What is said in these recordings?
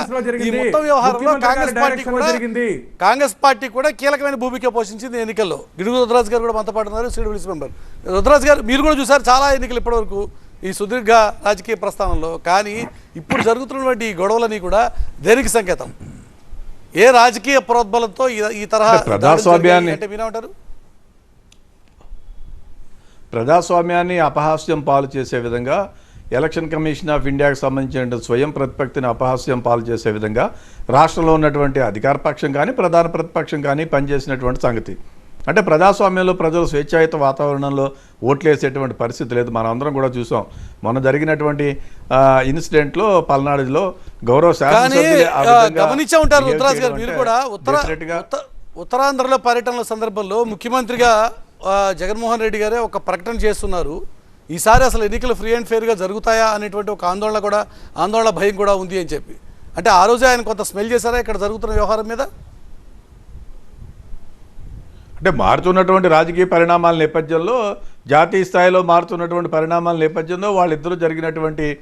ఈ. మొత్తం వ్యవహారంలో కాంగ్రెస్ గారి పార్టీ కూడా జరిగింది. కాంగ్రెస్ పార్టీ కూడా కీలకమైన భూమిక పోషించింది ఎన్నికల్లో. గిడుగు రుద్రాజ్ గారు కూడా మనతో పాటు ఉన్నారు సీడు విలిసి మెంబర్. రుద్రాజ్ గారు మీరు కూడా చూసారు చాలా ఎన్నికలు ఇప్పటివరకు ఈ సుదీర్ఘ రాజకీయ ప్రస్థానంలో. కానీ ఇప్పుడు జరుగుతున్నటువంటి ఈ గొడవలని కూడా దేనికి సంకేతం? ఏ రాజకీయ ప్రోద్బలంతో ఈ- ఈ తరహా ప్రజాస్వామ్యాన్ని- అంటే మీరేమంటారు ప్రజాస్వామ్యాన్ని అపహాస్యం పాలు చేసే విధంగా ఎలక్షన్ కమిషన్ ఆఫ్ ఇండియాకి సంబంధించిన స్వయం ప్రతిపత్తిని అపహాస్యం పాలు చేసే విధంగా రాష్ట్రంలో ఉన్నటువంటి అధికార పక్షం కానీ ప్రధాన ప్రతిపక్షం కానీ పనిచేసినటువంటి సంగతి. అంటే ప్రజాస్వామ్యంలో ప్రజలు స్వేచ్ఛాయుత వాతావరణంలో ఓట్లేసేటువంటి పరిస్థితి లేదు. మనం అందరం కూడా చూసాం. మొన్న జరిగినటువంటి ఇన్సిడెంట్లో పల్నాడులో గౌరవ గమనించే ఉంటారు గారు మీరు కూడా. ఉత్తర ఉత్తరాంధ్రలో పర్యటనల సందర్భంలో ముఖ్యమంత్రిగా జగన్మోహన్ రెడ్డి గారే ఒక ప్రకటన చేస్తున్నారు. ఈసారి అసలు ఎన్నికలు ఫ్రీ అండ్ ఫెయిర్గా జరుగుతాయా అనేటువంటి ఒక ఆందోళన కూడా ఆందోళన భయం కూడా ఉంది అని చెప్పి. అంటే ఆ రోజే ఆయన కొంత స్మెల్ చేశారా ఇక్కడ జరుగుతున్న వ్యవహారం మీద? అంటే మారుతున్నటువంటి రాజకీయ పరిణామాల నేపథ్యంలో జాతీయ స్థాయిలో మారుతున్నటువంటి పరిణామాల నేపథ్యంలో వాళ్ళిద్దరూ జరిగినటువంటి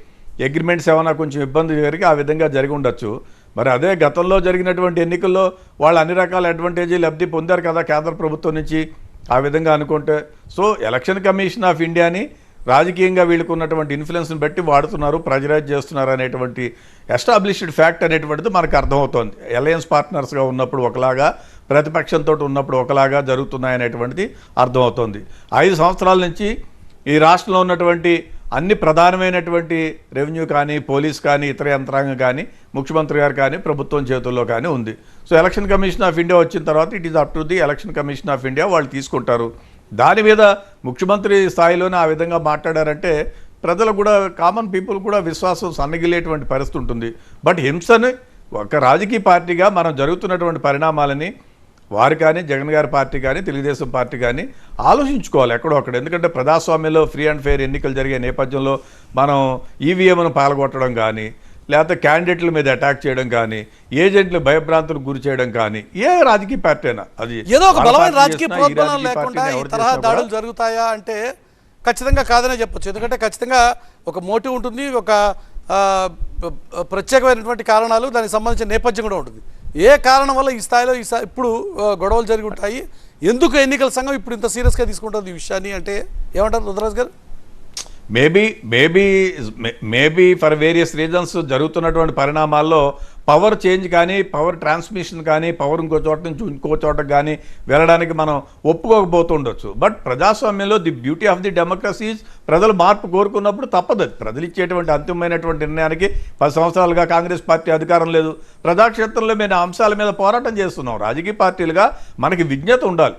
అగ్రిమెంట్స్ ఏమైనా కొంచెం ఇబ్బంది జరిగి ఆ విధంగా జరిగి ఉండొచ్చు. మరి అదే గతంలో జరిగినటువంటి ఎన్నికల్లో వాళ్ళు అన్ని రకాల అడ్వాంటేజీ లబ్ధి పొందారు కదా కేంద్ర ప్రభుత్వం నుంచి ఆ విధంగా అనుకుంటే. సో ఎలక్షన్ కమిషన్ ఆఫ్ ఇండియాని రాజకీయంగా వీళ్ళకు ఉన్నటువంటి ఇన్ఫ్లుయెన్స్ని బట్టి వాడుతున్నారు ప్రజరాజ్ చేస్తున్నారు అనేటువంటి ఎస్టాబ్లిష్డ్ ఫ్యాక్ట్ అనేటువంటిది మనకు అర్థమవుతోంది. అలయన్స్ పార్ట్నర్స్గా ఉన్నప్పుడు ఒకలాగా ప్రతిపక్షంతో ఉన్నప్పుడు ఒకలాగా జరుగుతున్నాయి అనేటువంటిది అర్థమవుతోంది. ఐదు సంవత్సరాల నుంచి ఈ రాష్ట్రంలో ఉన్నటువంటి అన్ని ప్రధానమైనటువంటి రెవెన్యూ కానీ పోలీస్ కానీ ఇతర యంత్రాంగం కానీ ముఖ్యమంత్రి గారు కానీ ప్రభుత్వం చేతుల్లో కానీ ఉంది. So election commission of India వచ్చిన తర్వాత it is up to the election commission of India వాళ్ళు తీసుకుంటారు. దాని మీద ముఖ్యమంత్రి స్థాయిలోనే ఆ విధంగా మాట్లాడారంటే ప్రజలు కూడా కామన్ పీపుల్ కూడా విశ్వాసం సన్నగిలేటువంటి పరిస్థితి ఉంటుంది. బట్ హింసని ఒక రాజకీయ పార్టీగా మనం జరుగుతున్నటువంటి పరిణామాలని వారు కానీ జగన్ గారి పార్టీ కానీ తెలుగుదేశం పార్టీ కానీ ఆలోచించుకోవాలి ఎక్కడో అక్కడ. ఎందుకంటే ప్రజాస్వామ్యంలో ఫ్రీ అండ్ ఫెయిర్ ఎన్నికలు జరిగే నేపథ్యంలో మనం ఈవీఎంను పాల్గొట్టడం కానీ లేకపోతే క్యాండిడేట్ల మీద అటాక్ చేయడం కానీ ఏజెంట్లు భయభ్రాంతులకు గురి చేయడం కానీ ఏ రాజకీయ పార్టీ అయినా. అది ఏదో ఒక మన బలమైన రాజకీయ రాజకీయ లేకుండా ఈ తరహా దాడులు జరుగుతాయా అంటే ఖచ్చితంగా కాదనే చెప్పొచ్చు. ఎందుకంటే ఖచ్చితంగా ఒక మోటివ్ ఉంటుంది ఒక ప్రత్యేకమైనటువంటి కారణాలు దానికి సంబంధించిన నేపథ్యం కూడా ఉంటుంది. ఏ కారణం వల్ల ఈ స్థాయిలో ఈ ఇప్పుడు గొడవలు జరిగి ఉంటాయి? ఎందుకు ఎన్నికల సంఘం ఇప్పుడు ఇంత సీరియస్గా తీసుకుంటుంది ఈ విషయాన్ని? అంటే ఏమంటారు రుద్రాజ్ గారు? Maybe maybe maybe for various reasons జరుగుతున్నటువంటి పరిణామాల్లో పవర్ చేంజ్ కానీ పవర్ ట్రాన్స్మిషన్ కానీ పవర్ ఇంకో చోట నుంచి ఇంకో చోటకి కానీ వెళ్ళడానికి మనం ఒప్పుకోకపోతుండొచ్చు. బట్ ప్రజాస్వామ్యంలో the beauty of the democracies ప్రజలు మార్పు కోరుకున్నప్పుడు తప్పదు. ప్రజలు ఇచ్చేటువంటి అంతిమమైనటువంటి నిర్ణయానికి పది సంవత్సరాలుగా కాంగ్రెస్ పార్టీ అధికారం లేదు. ప్రజాక్షేత్రంలో మేము అంశాల మీద పోరాటం చేస్తున్నాం. రాజకీయ పార్టీలుగా మనకి విజ్ఞత ఉండాలి.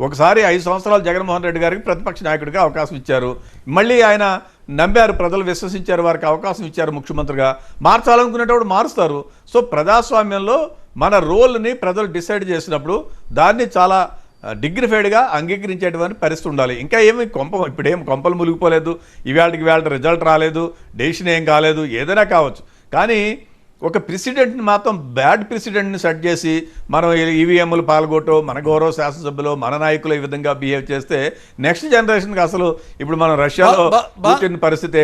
ఒకసారి ఐదు సంవత్సరాలు జగన్మోహన్ రెడ్డి గారికి ప్రతిపక్ష నాయకుడిగా అవకాశం ఇచ్చారు. మళ్ళీ ఆయన నమ్మారు ప్రజలు విశ్వసించారు వారికి అవకాశం ఇచ్చారు ముఖ్యమంత్రిగా. మార్చాలనుకునేటప్పుడు మారుస్తారు. సో ప్రజాస్వామ్యంలో మన రోల్ని ప్రజలు డిసైడ్ చేసినప్పుడు దాన్ని చాలా డిగ్నిఫైడ్గా అంగీకరించేటువంటి పరిస్థితి ఉండాలి. ఇంకా ఏమి కొంప ఇప్పుడేం కొంపలు మునిగిపోలేదు. ఇవాళకి ఇవాళ రిజల్ట్ రాలేదు. డెసిషన్ ఏం కాలేదు. ఏదైనా కావచ్చు. కానీ ఒక ప్రెసిడెంట్ని మాత్రం బ్యాడ్ ప్రెసిడెంట్ని సెట్ చేసి మనం ఈవీఎంలు పాల్గొట్టో మన గౌరవ శాసనసభ్యులు మన నాయకులు ఈ విధంగా బిహేవ్ చేస్తే నెక్స్ట్ జనరేషన్కి అసలు ఇప్పుడు మనం రష్యాలో పరిస్థితి